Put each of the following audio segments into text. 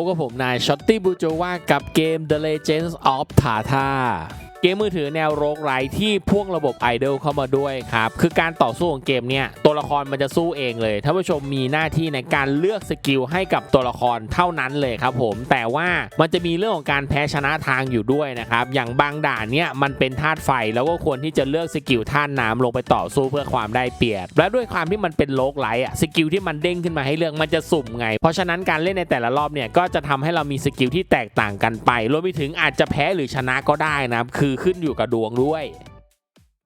พบกับผมนายช็อตตี้บูโจวากับเกม The Legends of Tata เกมมือถือแนวโรกไรที่พ่วงระบบไอดอลเข้ามาด้วยครับ คือการต่อสู้ของเกมเนี่ยตัวละครมันจะสู้เองเลยท่านผู้ชมมีหน้าที่ในการเลือกสกิลให้กับตัวละครเท่านั้นเลยครับผม แต่ว่ามันจะมีเรื่องของการแพ้ชนะทางอยู่ด้วยนะครับ อย่างบางด่านเนี่ยมันเป็นธาตุไฟแล้วก็ควรที่จะเลือกสกิลธาตุน้ำลงไปต่อสู้เพื่อความได้เปรียบ และด้วยความที่มันเป็นโลกไลท์อะสกิลที่มันเด้งขึ้นมาให้เลือกมันจะสุ่มไง เพราะฉะนั้นการเล่นในแต่ละรอบเนี่ยก็จะทำให้เรามีสกิลที่แตกต่างกันไปรวมไปถึงอาจจะแพ้หรือชนะก็ได้นะครับคือขึ้นอยู่กับดวงด้วย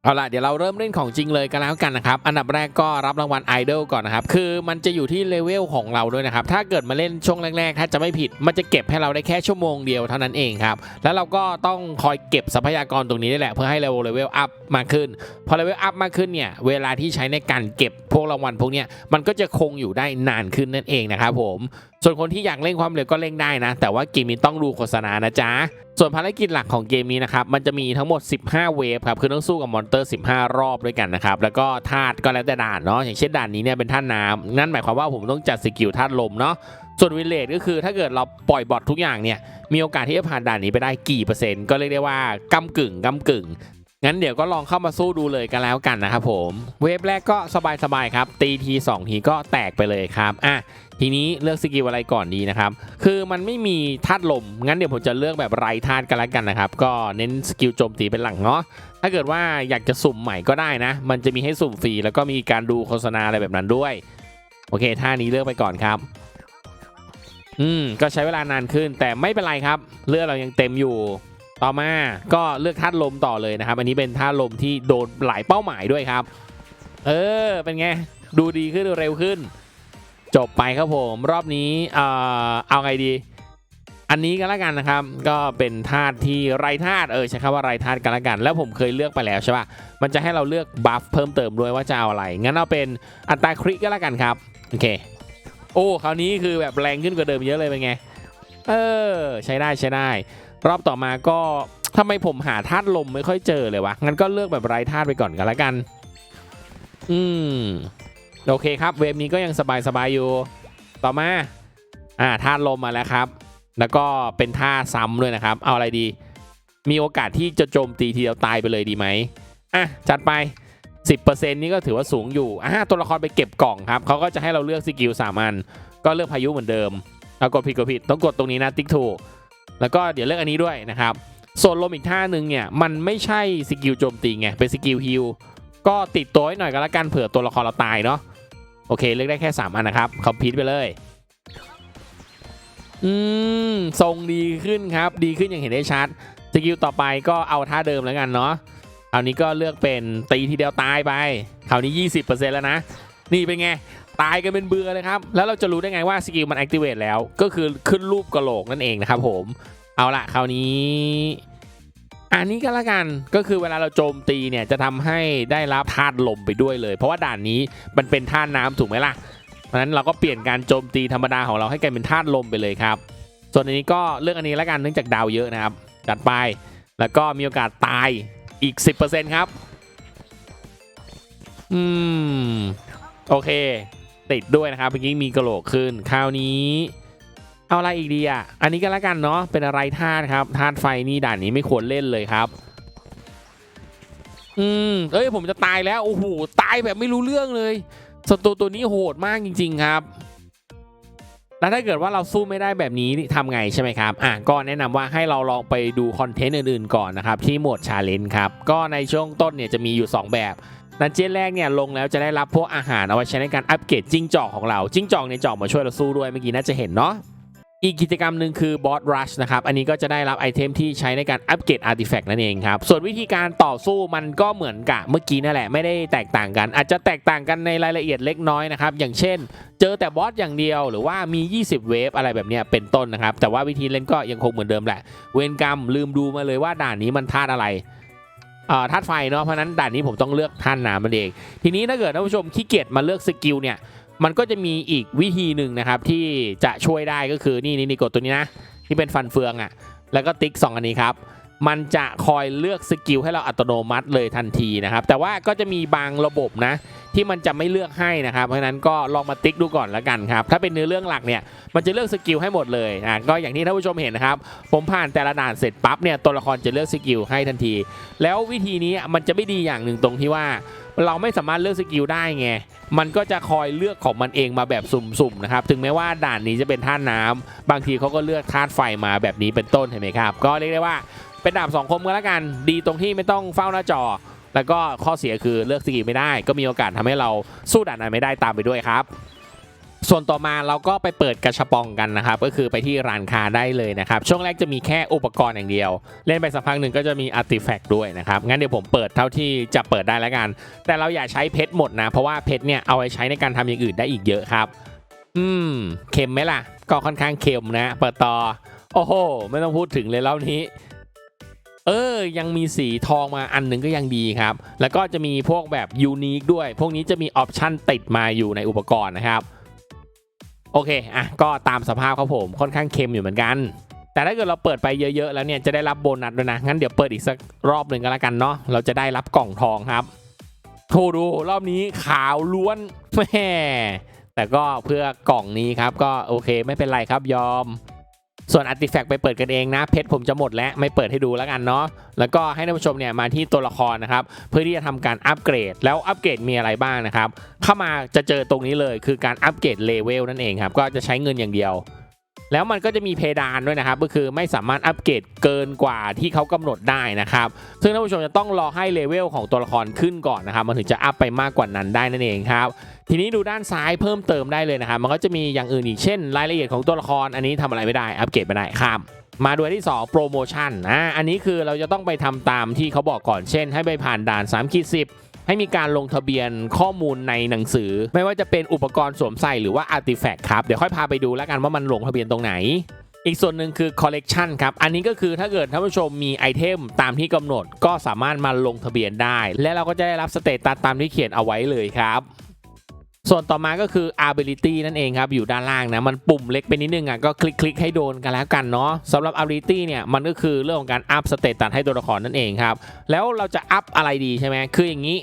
เอาล่ะเดี๋ยวเราเริ่มเล่นของจริงเลยกันแล้วกันนะครับ อันดับแรกก็รับรางวัลไอดอลก่อนนะครับ คือมันจะอยู่ที่เลเวลของเราด้วยนะครับ ถ้าเกิดมาเล่นช่วงแรกๆ ถ้าจะไม่ผิด มันจะเก็บให้เราได้แค่ชั่วโมงเดียวเท่านั้นเองครับ แล้วเราก็ต้องคอยเก็บทรัพยากรตรงนี้นี่แหละ เพื่อให้เราเลเวลอัพมากขึ้น พอเลเวลอัพมากขึ้นเนี่ย เวลาที่ใช้ในการเก็บพวกรางวัลพวกเนี้ย มันก็จะคงอยู่ได้นานขึ้นนั่นเองนะครับผม ส่วนคนที่อยากเล่นความเร็วก็เล่นได้นะ แต่ว่าเกมนี้ต้องดูโฆษณานะจ๊ะ ส่วนภารกิจหลักของเกมนี้นะครับ มันจะมีทั้งหมด 15 เวฟครับ คือต้องสู้กับมอนเตอร์ 15 รอบด้วยกันนะครับ แล้วก็ธาตุก็แล้วแต่ด่านเนาะ อย่างเช่นด่านนี้เนี่ยเป็นธาตุน้ำนั่นหมายความว่าผมต้องจัดสกิลธาตุลมเนาะ ส่วนวิลเลจก็คือถ้าเกิดเราปล่อยบอททุกอย่างเนี่ย มีโอกาสที่จะผ่านด่านนี้ไปได้กี่เปอร์เซ็นต์ ก็เรียกได้ว่ากำกึ่งกำกึ่งงั้นเดี๋ยวก็ลองเข้ามาสู้ดูเลยกันแล้วกันนะครับผม เวฟแรกก็สบายๆครับ ตีที2ทีก็แตกไปเลยครับ อะ ทีนี้เลือกสกิลอะไรก่อนดีนะครับ คือมันไม่มีธาตุลม งั้นเดี๋ยวผมจะเลือกแบบไรธาตุกันล้วกันนะครับ ก็เน้นสกิลโจมตีเป็นหลักเนาะ ถ้าเกิดว่าอยากจะสุ่มใหม่ก็ได้นะ มันจะมีให้สุ่มฟรี แล้วก็มีการดูโฆษณาอะไรแบบนั้นด้วย โอเค ท่านี้เลือกไปก่อนครับ อืม ก็ใช้เวลานานขึ้น แต่ไม่เป็นไรครับ เลือดเรายังเต็มอยู่ ต่อมา ก็เลือกธาตุลมต่อเลยนะครับ อันนี้เป็นธาตุลมที่โดนหลายเป้าหมายด้วยครับ เออ เป็นไง ดูดีขึ้นเร็วขึ้น จบไปครับผมรอบนี้เอ่อเอาไงดี อันนี้กันละกันนะครับ ก็เป็นธาตุที่ไรธาตุเออใช้คำว่าไรธาตุกันละกัน แล้วผมเคยเลือกไปแล้วใช่ปะมันจะให้เราเลือกบัฟเพิ่มเติมด้วยว่าจะเอาอะไรงั้นเอาเป็นอัตราคริก็แล้วกันครับโอเคโอ้คราวนี้คือแบบแรงขึ้นกว่าเดิมเยอะเลยเป็นไงเออใช้ได้ใช้ได้ รอบต่อมาก็ทำไมผมหาธาตุลมไม่ค่อยเจอเลยวะงั้นก็เลือกแบบไรธาตุไปก่อนกันละกัน อืม โอเคครับ เวฟนี้ก็ยังสบายๆอยู่ ต่อมา อ่าธาลมมาแล้วครับ แล้วก็เป็นท่าซ้ำด้วยนะครับ เอาอะไรดี มีโอกาสที่จะโจมตีทีเดียวตายไปเลยดีไหมอะจัดไป 10%นี่ก็ถือว่าสูงอยู่อ่าตัวละครไปเก็บกล่องครับเขาก็จะให้เราเลือกสกิลสามัญก็เลือกพายุเหมือนเดิมเอากดผิดกดผิดต้องกดตรงนี้นะติ๊กถูกแล้วก็เดี๋ยวเลือกอันนี้ด้วยนะครับส่วนลมอีกท่าหนึ่งเนี่ยมันไม่ใช่สกิลโจมตีไงเป็นสกิลฮิลก็ติดตัวไว้หน่อยก็แล้วกันเผื่อตัวละครเราตายเนาะ โอเคเลือกได้แค่ 3 อันนะครับคอมพิวไปเลย อืมทรงดีขึ้นครับ ดีขึ้นอย่างเห็นได้ชัดสกิลต่อไปก็เอาท่าเดิมแล้วกันเนาะคราวนี้ก็เลือกเป็นตีทีเดียวตายไปคราวนี้ 20%แล้วนะ นี่เป็นไง ตายกันเป็นเบื่อเลยครับ แล้วเราจะรู้ได้ไงว่าสกิลมัน activate แล้ว ก็คือขึ้นรูปกระโหลกนั่นเองนะครับผม เอาละคราวนี้ อันนี้ก็แล้วกันก็คือเวลาเราโจมตีเนี่ยจะทำให้ได้รับธาตุลมไปด้วยเลย เพราะว่าด่านนี้มันเป็นธาตุน้ำถูกไหมล่ะเพราะฉะนั้นเราก็เปลี่ยนการโจมตีธรรมดาของเราให้กลายเป็นธาตุลมไปเลยครับส่วนอันนี้ก็เลือกอันนี้แล้วกันเนื่องจากดาวเยอะนะครับจัดไปแล้วก็มีโอกาสตายอีก 10%ครับอืมโอเค ติดด้วยนะครับเมื่อกี้มีกระโหลกขึ้นคราวนี้ เอาอะไรอีกดีอะ อันนี้ก็แล้วกันเนาะ เป็นอะไรธาตุครับ ธาตุไฟนี่ด่านนี้ไม่ควรเล่นเลยครับ อืมเอ้ยผมจะตายแล้ว โอ้โห ตายแบบไม่รู้เรื่องเลยศัตรูตัวนี้โหดมากจริง ๆครับ แล้วถ้าเกิดว่าเราสู้ไม่ได้แบบนี้ทำไงใช่ไหมครับ อะก็แนะนำว่าให้เราลองไปดูคอนเทนต์อื่นๆก่อนนะครับ ที่หมวดชาเลนจ์ครับ ก็ในช่วงต้นเนี่ยจะมีอยู่ 2 แบบดันเจี้ยนแรกเนี่ยลงแล้วจะได้รับพวกอาหารเอาไว้ใช้ในการอัปเกรดจิ้งจอกของเรา จิ้งจอกในจอกมาช่วยเราสู้ด้วยเมื่อกี้น่าจะเห็นเนาะ อีกกิจกรรมหนึ่งคือบอสรัชนะครับ อันนี้ก็จะได้รับไอเทมที่ใช้ในการอัปเกรดอาร์ติแฟกต์นั่นเองครับ ส่วนวิธีการต่อสู้มันก็เหมือนกับเมื่อกี้นั่นแหละ ไม่ได้แตกต่างกัน อาจจะแตกต่างกันในรายละเอียดเล็กน้อยนะครับ อย่างเช่น เจอแต่บอสอย่างเดียวหรือว่ามี 20 เวฟอะไรแบบนี้เป็นต้นนะครับ แต่ว่าวิธีเล่นก็ยังคงเหมือนเดิมแหละ เวรกรรมลืมดูมาเลยว่าด่านนี้มันธาตุอะไรธาตุไฟเนาะเพราะฉะนั้นด่านนี้ผมต้องเลือกธาตุน้ำมันเอง ทีนี้ถ้าเกิดท่านผู้ชมขี้เกียจมาเลือกสกิลเนี่ย มันก็จะมีอีกวิธีหนึ่งนะครับที่จะช่วยได้ก็คือนี่นี่นี่กดตัวนี้นะที่เป็นฟันเฟืองอะ่ะแล้วก็ติ๊ก 2 อันนี้ครับมันจะคอยเลือกสกิลให้เราอัตโนมัติเลยทันทีนะครับ แต่ว่าก็จะมีบางระบบนะ ที่มันจะไม่เลือกให้นะครับเพราะนั้นก็ลองมาติ๊กดูก่อนแล้วกันครับ ถ้าเป็นเนื้อเรื่องหลักเนี่ยมันจะเลือกสกิลให้หมดเลยอะก็อย่างที่ท่านผู้ชมเห็นนะครับ ผมผ่านแต่ละด่านเสร็จปั๊บเนี่ยตัวละครจะเลือกสกิลให้ทันที แล้ววิธีนี้มันจะไม่ดีอย่างหนึ่งตรงที่ว่า เราไม่สามารถเลือกสกิลได้ไง มันก็จะคอยเลือกของมันเองมาแบบสุ่มๆนะครับ ถึงแม้ว่าด่านนี้จะเป็นท่าน้ำบางทีเขาก็เลือกธาตุไฟมาแบบนี้เป็นต้นเห็นไหมครับ ก็เรียกได้ว่าเป็นดาบสองคมกันแล้วกัน ดีตรงที่ไม่ต้องเฝ้าหน้าจอ แล้วก็ข้อเสียคือเลือกสกิลไม่ได้ ก็มีโอกาสทำให้เราสู้ด่านนั้นไม่ได้ตามไปด้วยครับ ส่วนต่อมาเราก็ไปเปิดกระชปองกันนะครับ ก็คือไปที่ร้านค้าได้เลยนะครับ ช่วงแรกจะมีแค่อุปกรณ์อย่างเดียว เล่นไปสักพักหนึ่งก็จะมีอาร์ติแฟกต์ด้วยนะครับ งั้นเดี๋ยวผมเปิดเท่าที่จะเปิดได้แล้วกัน แต่เราอย่าใช้เพชรหมดนะ เพราะว่าเพชรเนี่ยเอาไว้ใช้ในการทำอย่างอื่นได้อีกเยอะครับ อืมเค็มไหมล่ะ ก็ค่อนข้างเค็มนะ เปิดต่อ โอ้โห ไม่ต้องพูดถึงเลยรอบนี้เออ ยังมีสีทองมาอันหนึ่งก็ยังดีครับ แล้วก็จะมีพวกแบบยูนิคด้วย พวกนี้จะมีออปชั่นติดมาอยู่ในอุปกรณ์นะครับ โอเคอะก็ตามสภาพครับผมค่อนข้างเค็มอยู่เหมือนกัน แต่ถ้าเกิดเราเปิดไปเยอะๆแล้วเนี่ยจะได้รับโบนัสด้วยนะ งั้นเดี๋ยวเปิดอีกสักรอบหนึ่งก็แล้วกันเนาะเราจะได้รับกล่องทองครับโทดูรอบนี้ขาวล้วนแม่แต่ก็เพื่อกล่องนี้ครับก็โอเคไม่เป็นไรครับยอม ส่วนอาร์ติแฟกต์ไปเปิดกันเองนะ เพชรผมจะหมดแล้ว ไม่เปิดให้ดูแล้วกันเนาะแล้วก็ให้ท่านผู้ชมเนี่ยมาที่ตัวละครนะครับ เพื่อที่จะทำการอัปเกรด แล้วอัปเกรดมีอะไรบ้างนะครับ เข้ามาจะเจอตรงนี้เลยคือการอัปเกรดเลเวลนั่นเองครับ ก็จะใช้เงินอย่างเดียว แล้วมันก็จะมีเพดานด้วยนะครับก็คือไม่สามารถอัปเกรดเกินกว่าที่เขากำหนดได้นะครับซึ่งท่านผู้ชมจะต้องรอให้เลเวลของตัวละครขึ้นก่อนนะครับมันถึงจะอัพไปมากกว่านั้นได้นั่นเองครับทีนี้ดูด้านซ้ายเพิ่มเติมได้เลยนะครับมันก็จะมีอย่างอื่นอีกเช่น รายละเอียดของตัวละครอันนี้ทำอะไรไม่ได้อัปเกรดไม่ได้ข้ามมาดูอันที่ 2 โปรโมชั่นอ่าอันนี้คือเราจะต้องไปทำตามที่เขาบอกก่อนเช่น ให้ไปผ่านด่าน3ขีด10 ให้มีการลงทะเบียนข้อมูลในหนังสือ ไม่ว่าจะเป็นอุปกรณ์สวมใส่หรือว่าอาร์ติแฟกต์ครับ เดี๋ยวค่อยพาไปดูแล้วกันว่ามันลงทะเบียนตรงไหนอีกส่วนหนึ่งคือคอลเลกชันครับ อันนี้ก็คือถ้าเกิดท่านผู้ชมมีไอเทมตามที่กำหนดก็สามารถมาลงทะเบียนได้ และเราก็จะได้รับสเตตัสตามที่เขียนเอาไว้เลยครับ ส่วนต่อมาก็คือ ability นั่นเองครับ อยู่ด้านล่างนะ มันปุ่มเล็กไปนิดนึงอะก็คลิกคลิกให้โดนกันแล้วกันเนาะสำหรับ ability เนี่ย มันก็คือเรื่องของการอัพสเตตัสให้ตัวละครนั่นเองครับ แล้วเราจะอัพอะไรดีใช่ไหมคืออย่างนี้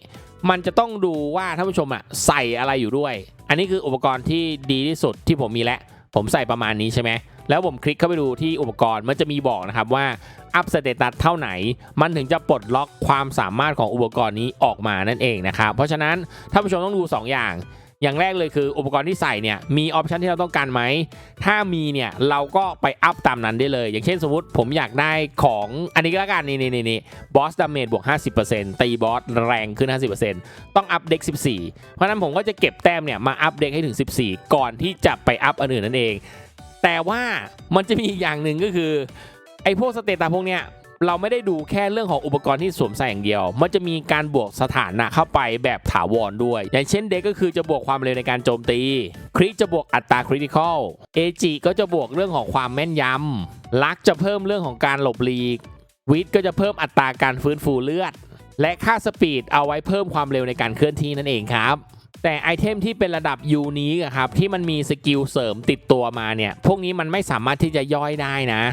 มันจะต้องดูว่าท่านผู้ชมอะใส่อะไรอยู่ด้วย อันนี้คืออุปกรณ์ที่ดีที่สุดที่ผมมีแล้วผมใส่ประมาณนี้ใช่ไหมแล้วผมคลิกเข้าไปดูที่อุปกรณ์มันจะมีบอกนะครับว่าอัพสเตตัสเท่าไหน มันถึงจะปลดล็อกความสามารถของอุปกรณ์นี้ออกมานั่นเองนะครับเพราะฉะนั้นท่านผู้ชมต้องดู 2 อย่าง อย่างแรกเลยคืออุปกรณ์ที่ใส่เนี่ยมีออปชันที่เราต้องการไหม ถ้ามีเนี่ยเราก็ไปอัพตามนั้นได้เลย อย่างเช่นสมมติผมอยากได้ของอันนี้ก็แล้วกันนี่นี่นี่นี่บอสดาเมจบวก 50%ตีบอสแรงขึ้น 50%ต้องอัพเด็ก 14 เพราะนั้นผมก็จะเก็บแต้มเนี่ยมาอัพเด็กให้ถึง 14 ก่อนที่จะไปอัพอันอื่นนั่นเอง แต่ว่ามันจะมีอีกอย่างหนึ่งก็คือไอ้พวกสเตตัสพวกเนี้ย เราไม่ได้ดูแค่เรื่องของอุปกรณ์ที่สวมใส่อย่างเดียว มันจะมีการบวกสถานะเข้าไปแบบถาวรด้วย อย่างเช่นเด็กก็คือจะบวกความเร็วในการโจมตี คริจะบวกอัตราคริติคอลเอจิก็จะบวกเรื่องของความแม่นยำลักจะเพิ่มเรื่องของการหลบหลีก วิทก็จะเพิ่มอัตราการฟื้นฟูเลือด และค่าสปีดเอาไว้เพิ่มความเร็วในการเคลื่อนที่นั่นเองครับแต่ไอเทมที่เป็นระดับยูนิคครับที่มันมีสกิลเสริมติดตัวมาเนี่ย พวกนี้มันไม่สามารถที่จะย่อยได้นะ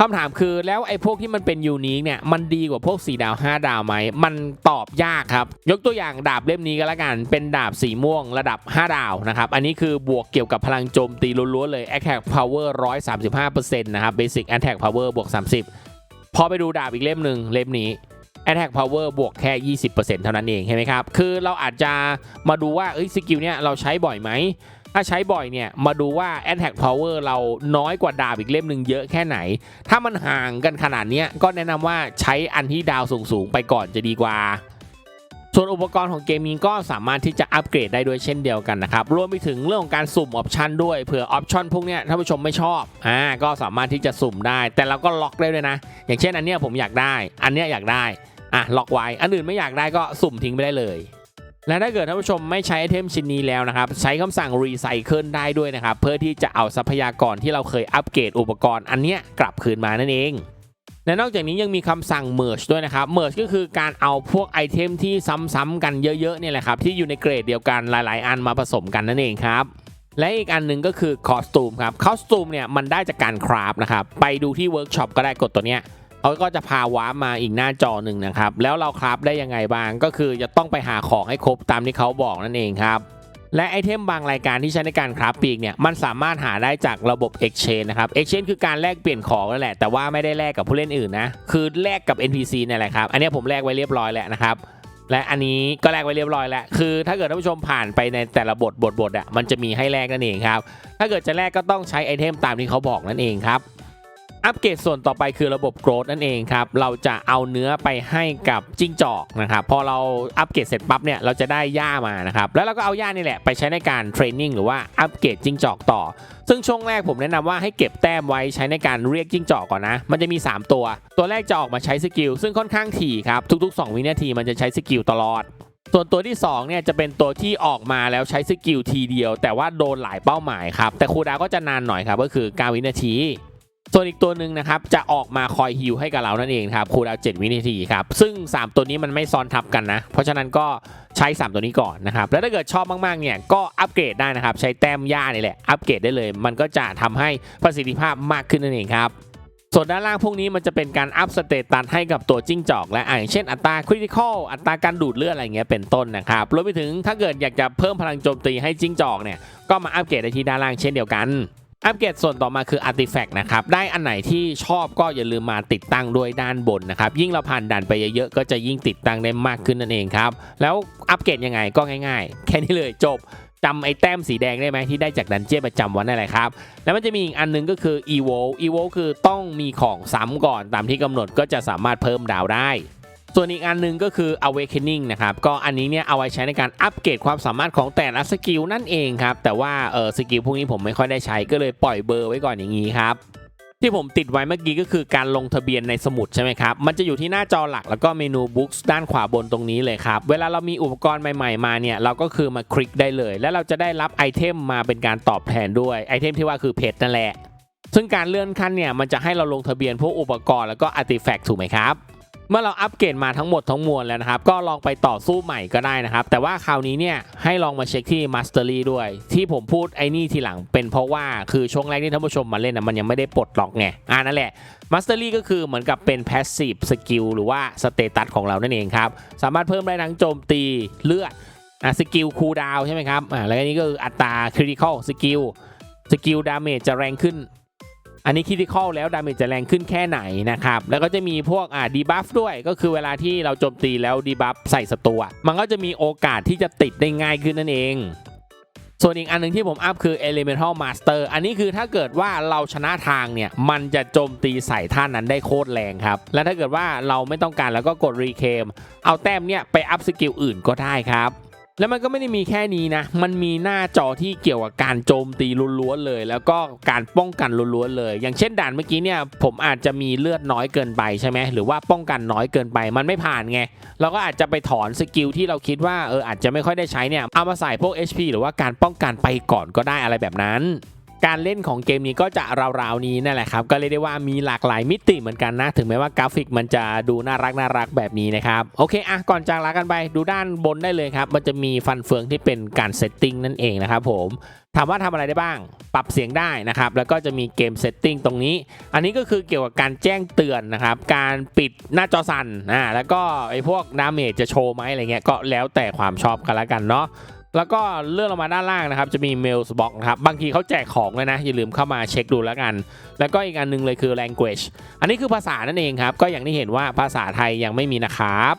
คำถามคือแล้วไอ้พวกที่มันเป็นยูนิคเนี่ยมันดีกว่าพวก 4 ดาว 5 ดาวไหม มันตอบยากครับ ยกตัวอย่างดาบเล่มนี้ก็แล้วกัน เป็นดาบสีม่วงระดับ 5 ดาวนะครับ อันนี้คือบวกเกี่ยวกับพลังโจมตีล้วนๆเลย Attack Power 135%นะครับ Basic Attack Power บวก 30 พอไปดูดาบอีกเล่มหนึ่งเล่มนี้ Attack Power บวกแค่ 20%เท่านั้นเองใช่ไหมครับ คือเราอาจจะมาดูว่าเอ้สกิลเนี่ยเราใช้บ่อยไหม ถ้าใช้บ่อยเนี่ยมาดูว่า Attack Power เราน้อยกว่าดาบอีกเล่มหนึ่งเยอะแค่ไหน ถ้ามันห่างกันขนาดนี้ก็แนะนำว่าใช้อันที่ดาวสูงๆไปก่อนจะดีกว่าส่วนอุปกรณ์ของเกมนี้ก็สามารถที่จะอัปเกรดได้ด้วยเช่นเดียวกันนะครับ รวมไปถึงเรื่องของการสุ่มออปชันด้วยเผื่อออปชันพวกเนี้ยท่านผู้ชมไม่ชอบอ่าก็สามารถที่จะสุ่มได้ แต่เราก็ล็อกได้ด้วยนะ อย่างเช่นอันเนี้ยผมอยากได้ อันเนี้ยอยากได้อะล็อกไว้ อันอื่นไม่อยากได้ก็สุ่มทิ้งไปได้เลย และถ้าเกิดท่านผู้ชมไม่ใช้ไอเทมชิ้นนี้แล้วนะครับใช้คำสั่งรีไซเคิลได้ด้วยนะครับเพื่อที่จะเอาทรัพยากรที่เราเคยอัปเกรดอุปกรณ์อันเนี้ยกลับคืนมานั่นเองและนอกจากนี้ยังมีคำสั่ง merge ด้วยนะครับ merge ก็คือการเอาพวกไอเทมที่ซ้ำๆกันเยอะๆเนี่ยแหละครับที่อยู่ในเกรดเดียวกันหลายๆ อันมาผสมกันนั่นเองครับและอีกอันหนึ่งก็คือคอสตูมครับคอสตูมเนี่ยมันได้จากการคราฟนะครับไปดูที่เวิร์กช็อปก็ได้กดตัวเนี้ย เขาก็จะพาวาร์ปมาอีกหน้าจอหนึ่งนะครับ แล้วเราคราฟได้ยังไงบ้าง ก็คือจะต้องไปหาของให้ครบตามที่เขาบอกนั่นเองครับและไอเทมบางรายการที่ใช้ในการคราฟปีกเนี่ยมันสามารถหาได้จากระบบ Exchange นะครับ Exchange คือการแลกเปลี่ยนของนั่นแหละ แต่ว่าไม่ได้แลกกับผู้เล่นอื่นนะ คือแลกกับ NPC นี่ยแหละครับ อันนี้ผมแลกไว้เรียบร้อยแล้วนะครับ และอันนี้ก็แลกไว้เรียบร้อยแล้ว คือถ้าเกิดท่านผู้ชมผ่านไปในแต่ละบทบทบทอะมันจะมีให้แลกนั่นเองครับ ถ้าเกิดจะแลกก็ต้องใช้ไอเทมตามที่เขาบอกนั่นเองครับ อัปเกรดส่วนต่อไปคือระบบโกรธนั่นเองครับ เราจะเอาเนื้อไปให้กับจิ้งจอกนะครับ พอเราอัปเกรดเสร็จปั๊บเนี่ยเราจะได้หญ้ามานะครับ แล้วเราก็เอาหญ้านี่แหละไปใช้ในการเทรนนิ่งหรือว่าอัปเกรดจิ้งจอกต่อ ซึ่งช่วงแรกผมแนะนำว่าให้เก็บแต้มไว้ใช้ในการเรียกจิ้งจอกก่อนนะ มันจะมี 3 ตัว ตัวแรกจะออกมาใช้สกิลซึ่งค่อนข้างถี่ครับ ทุก ๆ 2 วินาทีมันจะใช้สกิลตลอดส่วนตัวที่2เนี่ยจะเป็นตัวที่ออกมาแล้วใช้สกิลทีเดียว แต่ว่าโดนหลายเป้าหมายครับ แต่คูดาวก็จะนานหน่อยครับก็คือ9วินาที ส่วนอีกตัวหนึ่งนะครับจะออกมาคอยฮิลให้กับเรานั่นเองครับคูลดาวน์7วินาทีครับซึ่ง 3 ตัวนี้มันไม่ซ้อนทับกันนะ เพราะฉะนั้นก็ใช้ 3 ตัวนี้ก่อนนะครับแล้วถ้าเกิดชอบมากๆเนี่ยก็อัปเกรดได้นะครับใช้แต้มย่านี่แหละอัปเกรดได้เลย มันก็จะทำให้ประสิทธิภาพมากขึ้นนั่นเองครับส่วนด้านล่างพวกนี้มันจะเป็นการอัพสเตตัสให้กับตัวจิ้งจอกและอ่าอย่างเช่นอัตราคริติคอลอัตราการดูดเลือดอะไรเงี้ยเป็นต้นนะครับรวมไปถึงถ้าเกิดอยากจะเพิ่มพลังโจมตีให้จิ้งจอกเนี่ยก็มาอัปเกรดได้ที่ด้านล่างเช่นเดียวกัน อัปเกรดส่วนต่อมาคือ Artifact นะครับ ได้อันไหนที่ชอบก็อย่าลืมมาติดตั้งด้วยด้านบนนะครับ ยิ่งเราผ่านด่านไปเยอะๆ ก็จะยิ่งติดตั้งได้มากขึ้นนั่นเองครับ แล้วอัปเกรดยังไงก็ง่ายๆ แค่นี้เลยจบจำไอ้แต้มสีแดงได้ไหมที่ได้จากดันเจี้ยนประจำวันนั่นแหละครับ แล้วมันจะมีอีกอันหนึงก็คือ e v o e v o คือต้องมีของซ้ำก่อนตามที่กำหนดก็จะสามารถเพิ่มดาวได้ ส่วนอีกอันหนึงก็คือ awakening นะครับ ก็อันนี้เนี่ยเอาไว้ใช้ในการอัปเกรดความสามารถของแต่ละสกิลนั่นเองครับ แต่ว่าเออสกิลพวกนี้ผมไม่ค่อยได้ใช้ก็เลยปล่อยเบอร์ไว้ก่อนอย่างนี้ครับที่ผมติดไว้เมื่อกี้ก็คือการลงทะเบียนในสมุดใช่ไหมครับ มันจะอยู่ที่หน้าจอหลักแล้วก็เมนู Books ด้านขวาบนตรงนี้เลยครับ เวลาเรามีอุปกรณ์ใหม่ๆมาเนี่ย เราก็คือมาคลิกได้เลย แล้วเราจะได้รับไอเทมมาเป็นการตอบแทนด้วย ไอเทมที่ว่าคือเพชรนั่นแหละ ซึ่งการเลื่อนขั้นเนี่ยมันจะให้เราลงทะเบียนพวกอุปกรณ์แล้วก็อาร์ติแฟกต์ถูกไหมครับ เมื่อเราอัปเกรดมาทั้งหมดทั้งมวลแล้วนะครับ ก็ลองไปต่อสู้ใหม่ก็ได้นะครับ แต่ว่าคราวนี้เนี่ยให้ลองมาเช็คที่ Mastery ด้วย ที่ผมพูดไอ้นี่ทีหลังเป็นเพราะว่าคือช่วงแรกที่ท่านผู้ชมมาเล่นนะมันยังไม่ได้ปลดล็อกไงอ่านั่นแหละ Mastery ก็คือเหมือนกับเป็น Passive Skill หรือว่า Status ของเรานั่นเองครับ สามารถเพิ่มได้ทั้งโจมตีเลือดอะสกิลคูลดาวใช่ไหมครับอ่าแล้วนี้ก็คืออัตรา Critical Skill สกิลดาเมจจะแรงขึ้น อันนี้คิด i คอลแล้วดาเมจจะแรงขึ้นแค่ไหนนะครับ แล้วก็จะมีพวกอ่าดีบัฟด้วย ก็คือเวลาที่เราโจมตีแล้วดีบัฟใส่ศัตรูมันก็จะมีโอกาสที่จะติดได้ง่ายขึ้นนั่นเอง ส่วนอีกอันหนึ่งที่ผมอัพคือ Elemental Master อันนี้คือถ้าเกิดว่าเราชนะทางเนี่ย มันจะโจมตีใส่ท่านนั้นได้โคตรแรงครับ และถ้าเกิดว่าเราไม่ต้องการแล้วก็กดรีเคมเอาแต้มเนี่ยไปอัพสกิลอื่นก็ได้ครับ แล้วมันก็ไม่ได้มีแค่นี้นะ มันมีหน้าจอที่เกี่ยวกับการโจมตีล้วนๆเลย แล้วก็การป้องกันล้วนๆเลย อย่างเช่นด่านเมื่อกี้เนี่ย ผมอาจจะมีเลือดน้อยเกินไปใช่ไหมหรือว่าป้องกันน้อยเกินไป มันไม่ผ่านไง เราก็อาจจะไปถอนสกิลที่เราคิดว่าเอออาจจะไม่ค่อยได้ใช้เนี่ย เอามาใส่พวก HP หรือว่าการป้องกันไปก่อนก็ได้อะไรแบบนั้น การเล่นของเกมนี้ก็จะราวๆนี้นั่นแหละครับ ก็เรียกได้ว่ามีหลากหลายมิติเหมือนกันนะ ถึงแม้ว่ากราฟิกมันจะดูน่ารักน่ารักแบบนี้นะครับ โอเคอะก่อนจากลากันไปดูด้านบนได้เลยครับ มันจะมีฟันเฟืองที่เป็นการเซตติ้งนั่นเองนะครับผมถามว่าทำอะไรได้บ้าง ปรับเสียงได้นะครับ แล้วก็จะมีเกมเซตติ้งตรงนี้ อันนี้ก็คือเกี่ยวกับการแจ้งเตือนนะครับ การปิดหน้าจอสั่นอ่าแล้วก็ไอ้พวกดาเมจจะโชว์ไหมอะไรเงี้ยก็แล้วแต่ความชอบกันละกันเนาะ แล้วก็เลื่อนลงมาด้านล่างนะครับ จะมี Mail Box นะครับ บางทีเขาแจกของเลยนะ อย่าลืมเข้ามาเช็คดูแล้วกัน แล้วก็อีกอันหนึงเลยคือ Language อันนี้คือภาษานั่นเองครับ ก็อย่างที่เห็นว่าภาษาไทยยังไม่มีนะครับ